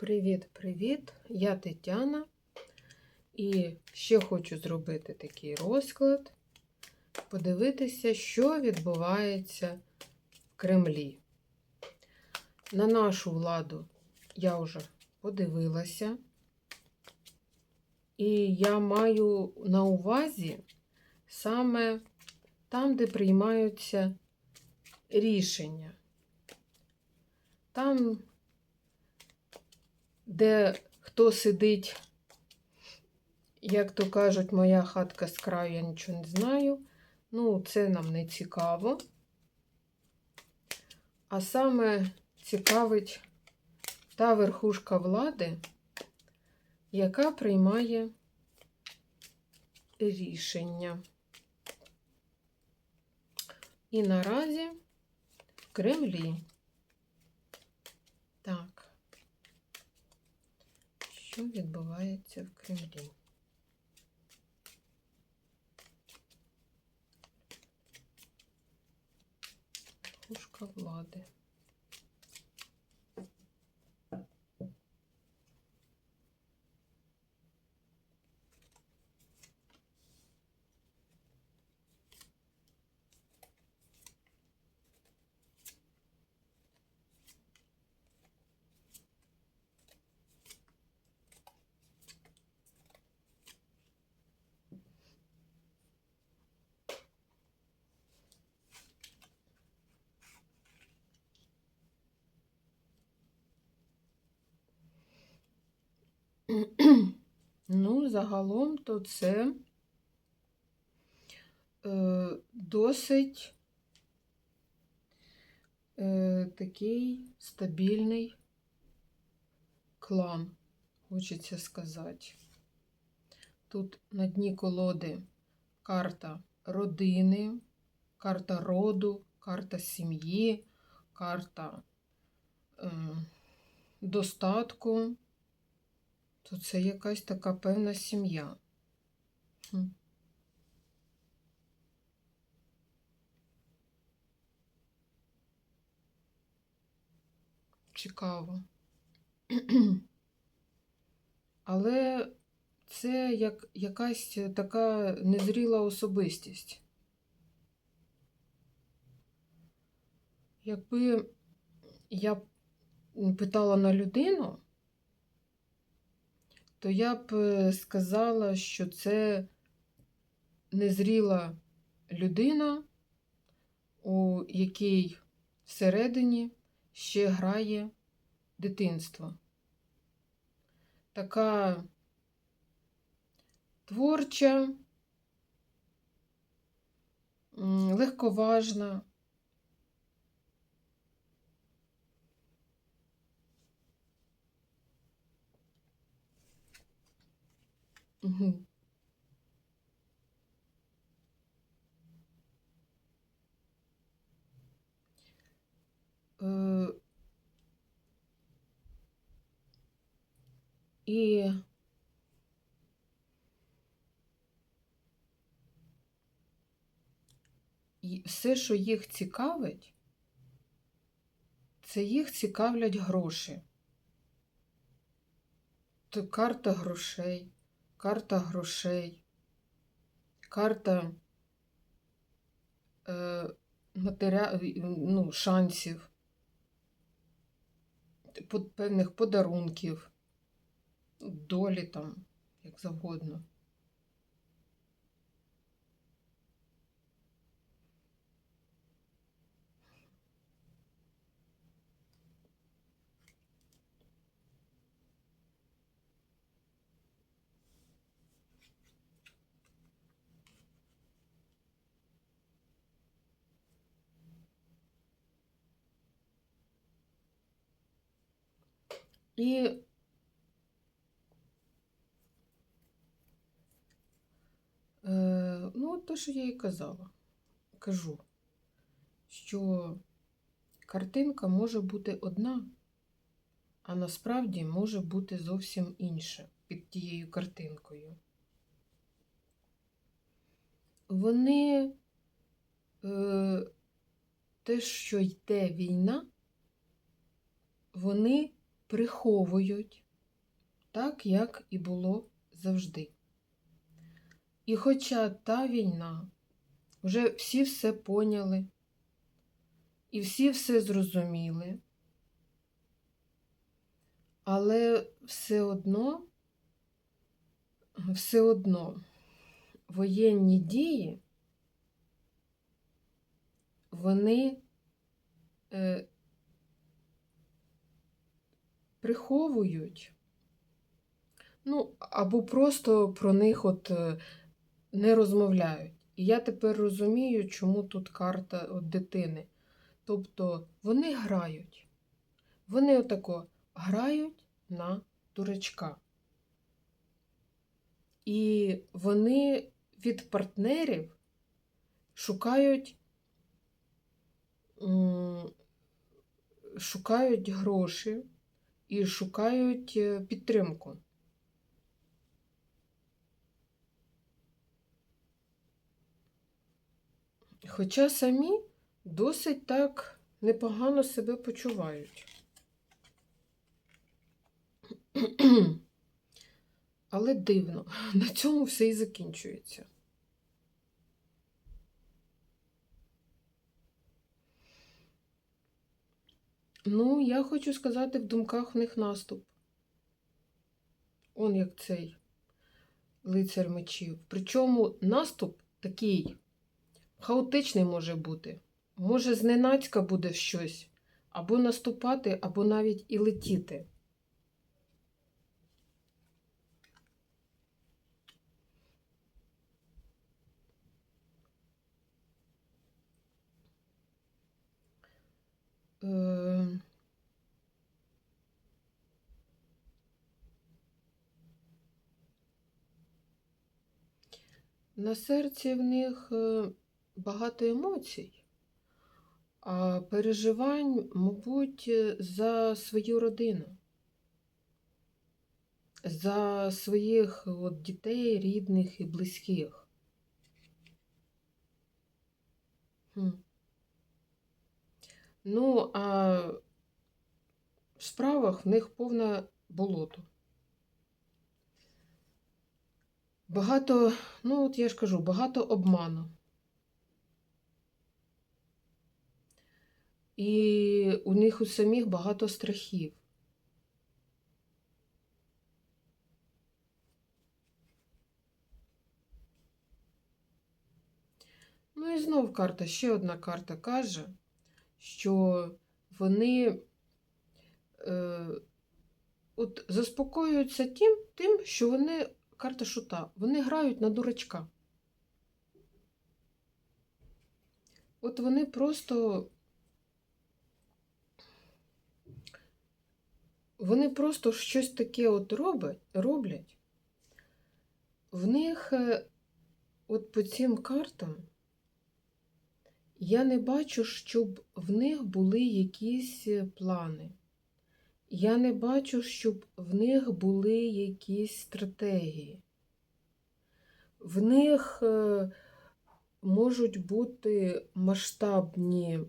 Привіт-привіт! Я Тетяна. І ще хочу зробити такий розклад, подивитися, що відбувається в Кремлі. На нашу владу я вже подивилася, і я маю на увазі саме там, де приймаються рішення. Там, де хто сидить, як то кажуть, моя хатка з краю, я нічого не знаю. Ну, це нам не цікаво. А саме цікавить та верхушка влади, яка приймає рішення. І наразі в Кремлі. Так. Що відбувається в Кремлі? Пушка влади. Ну, загалом, то це е, досить е, такий стабільний клан, хочеться сказати. Тут на дні колоди карта родини, карта роду, карта сім'ї, карта е, достатку то це якась така певна сім'я. Цікаво. Але це як якась така незріла особистість. Якби я питала на людину, то я б е, сказала, що це незріла людина, у якій всередині ще грає дитинство. Така творча, легковажна. Угу. І все, що їх цікавить, це їх цікавлять гроші. То карта грошей карта грошей, карта е, матеря... ну, шансів, певних подарунків, долі там, як завгодно. І е, ну, те, що я і казала, кажу, що картинка може бути одна, а насправді може бути зовсім інша під тією картинкою. Вони е, те, що йде війна, вони приховують, так, як і було завжди. І хоча та війна, вже всі все поняли, і всі все зрозуміли, але все одно, все одно воєнні дії, вони е, приховують, ну, або просто про них от е, не розмовляють. І я тепер розумію, чому тут карта от дитини. Тобто вони грають. Вони отако грають на дурачка. І вони від партнерів шукають, шукають гроші і шукають е, підтримку. Хоча самі досить так непогано себе почувають. Але дивно, на цьому все і закінчується. Ну, я хочу сказати, в думках в них наступ. Он як цей лицар мечів. Причому наступ такий хаотичний може бути. Може, зненацька буде щось, або наступати, або навіть і летіти. На серці в них е, багато емоцій, а переживань, мабуть, е, за свою родину, за своїх от, дітей, рідних і близьких. Ну, а в справах в них повне болото. Багато, ну от я ж кажу, багато обману. І у них у самих багато страхів. Ну і знов карта, ще одна карта каже, що вони е, от заспокоюються тим, тим, що вони карта шута. Вони грають на дурачка. От вони просто. Вони просто щось таке от роблять, роблять. В них, е, от по цим картам, я не бачу, щоб в них були якісь е, плани. Я не бачу, щоб в них були якісь стратегії. В них е, можуть бути масштабні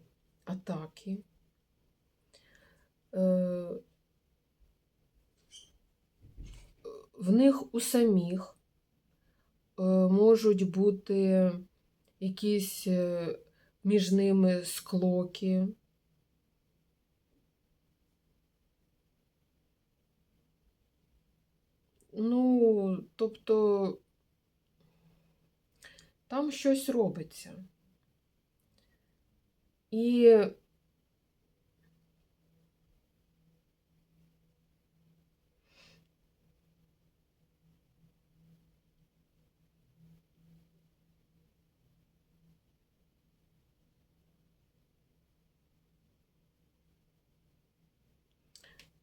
атаки. Е, в них у самих е, можуть бути якісь між ними склоки. Ну, тобто там щось робиться. І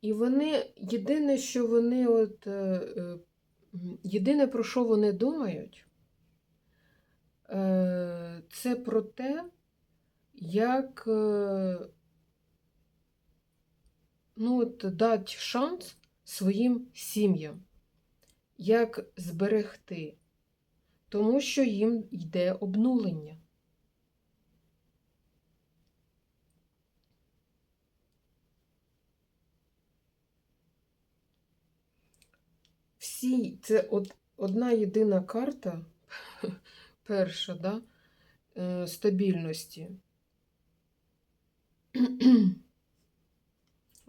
І вони єдине, що вони от е, е, єдине, про що вони думають, е, це про те, як ну, от, дати шанс своїм сім'ям, як зберегти, тому що їм йде обнулення. Всі, це одна єдина карта, перша, да, е, стабільності.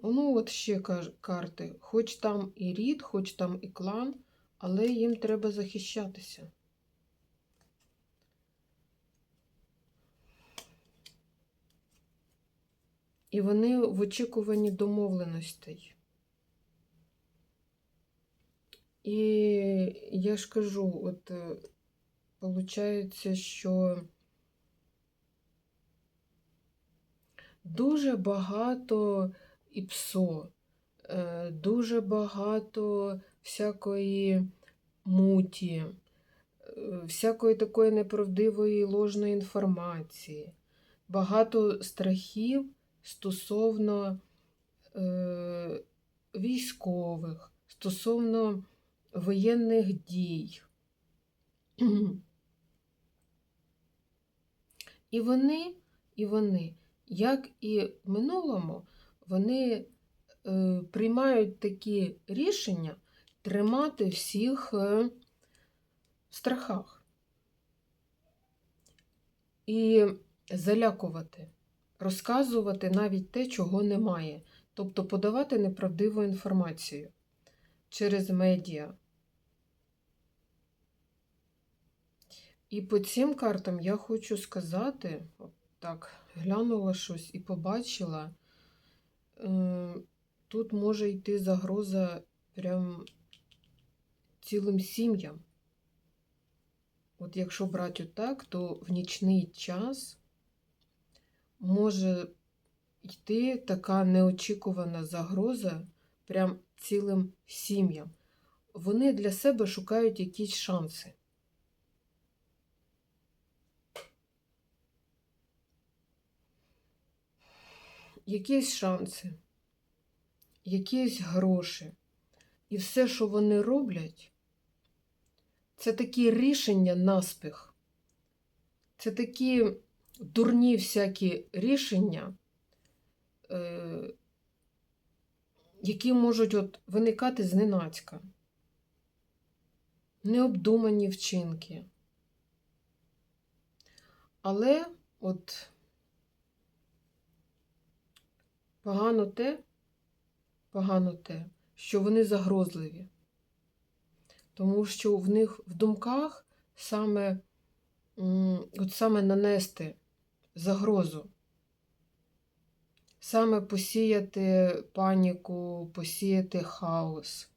Ну, от ще карти. Хоч там і рід, хоч там і клан, але їм треба захищатися. І вони в очікуванні домовленостей. І я ж кажу, от виходить, що дуже багато і псо, е, дуже багато всякої муті, е, всякої такої неправдивої ложної інформації, багато страхів стосовно е, військових, стосовно воєнних дій. І вони, і вони, як і в минулому, вони е, приймають такі рішення тримати всіх е, в страхах. І залякувати, розказувати навіть те, чого немає, тобто подавати неправдиву інформацію через медіа. І по цим картам я хочу сказати, от так, глянула щось і побачила, е, тут може йти загроза прям цілим сім'ям. От якщо брати отак, то в нічний час може йти така неочікувана загроза прям цілим сім'ям. Вони для себе шукають якісь шанси. Якісь шанси, якісь гроші. І все, що вони роблять, це такі рішення наспіх. Це такі дурні всякі рішення, е, які можуть от виникати зненацька. Необдумані вчинки. Але от погано те, погано те, що вони загрозливі. Тому що в них в думках саме, от саме нанести загрозу, саме посіяти паніку, посіяти хаос.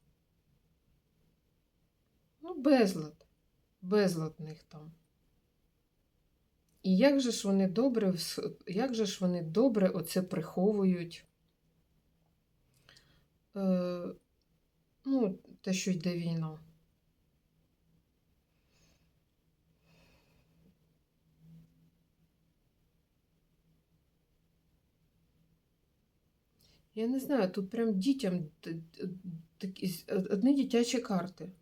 Ну, безлад, безлад них там. І як же ж вони добре, як же ж вони добре оце приховують? Е, ну, те, що йде війна. Я не знаю, тут прям дітям такі одні дитячі карти.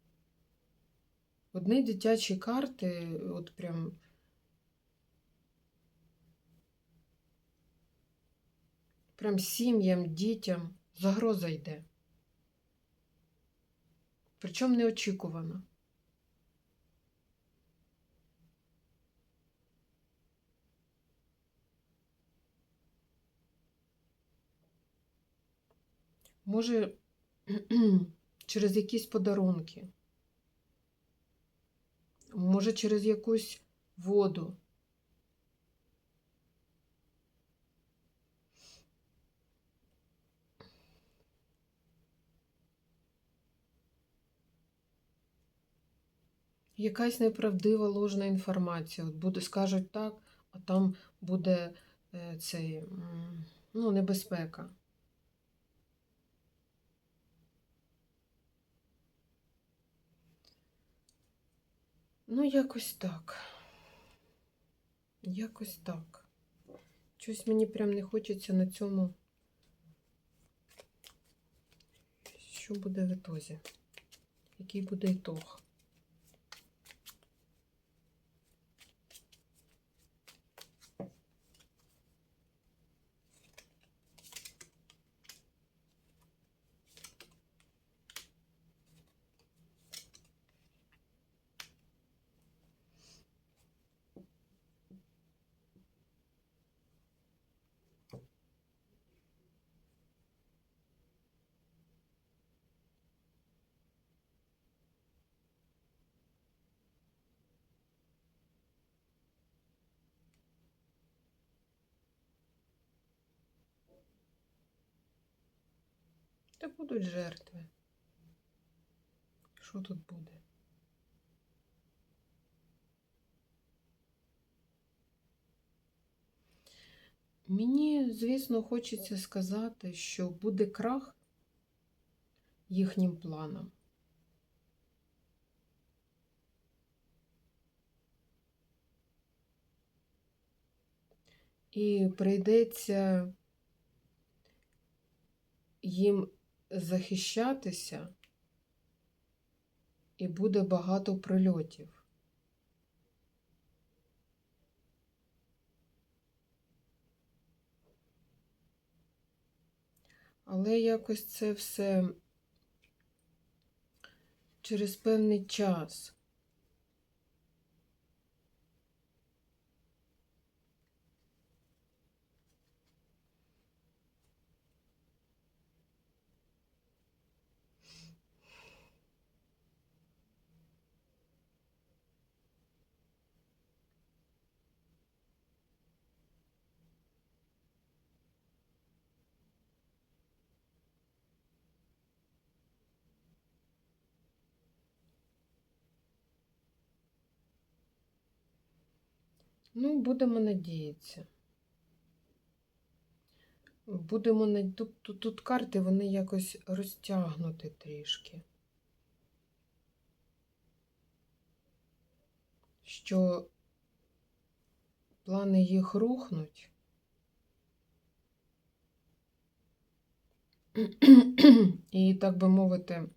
Одні дитячі карти, от прям. Прям сім'ям, дітям загроза йде. Причому неочікувано. Може, через якісь подарунки, може, через якусь воду. Якась неправдива ложна інформація. От буде, скажуть так, а там буде е, цей, ну, небезпека. Ну, якось так. Якось так. Щось мені прям не хочеться на цьому. Що буде в ітозі? Який буде ітог? Та будуть жертви. Що тут буде? Мені, звісно, хочеться сказати, що буде крах їхнім планам. І прийдеться їм захищатися, і буде багато прильотів. Але якось це все через певний час. Ну, будемо надіятися. Будемо на тут, тут, тут карти вони якось розтягнуті трішки. Що плани їх рухнуть. І, так би мовити,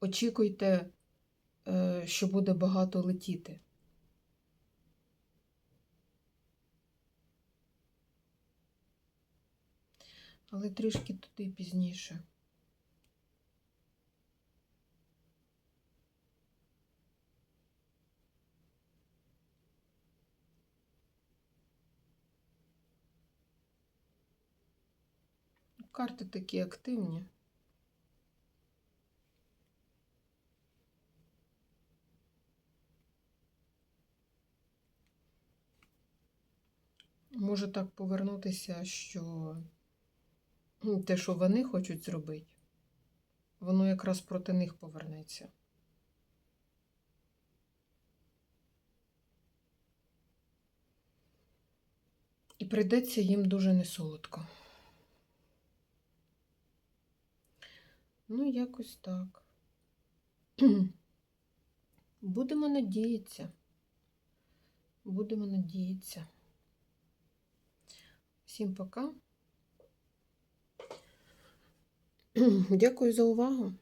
очікуйте, е, що буде багато летіти. Але трішки туди пізніше. Карти такі активні. Може так повернутися, що те, що вони хочуть зробити, воно якраз проти них повернеться. І прийдеться їм дуже несолодко. Ну, якось так. Будемо надіятися. Будемо надіятися. Всім пока. Дякую за увагу.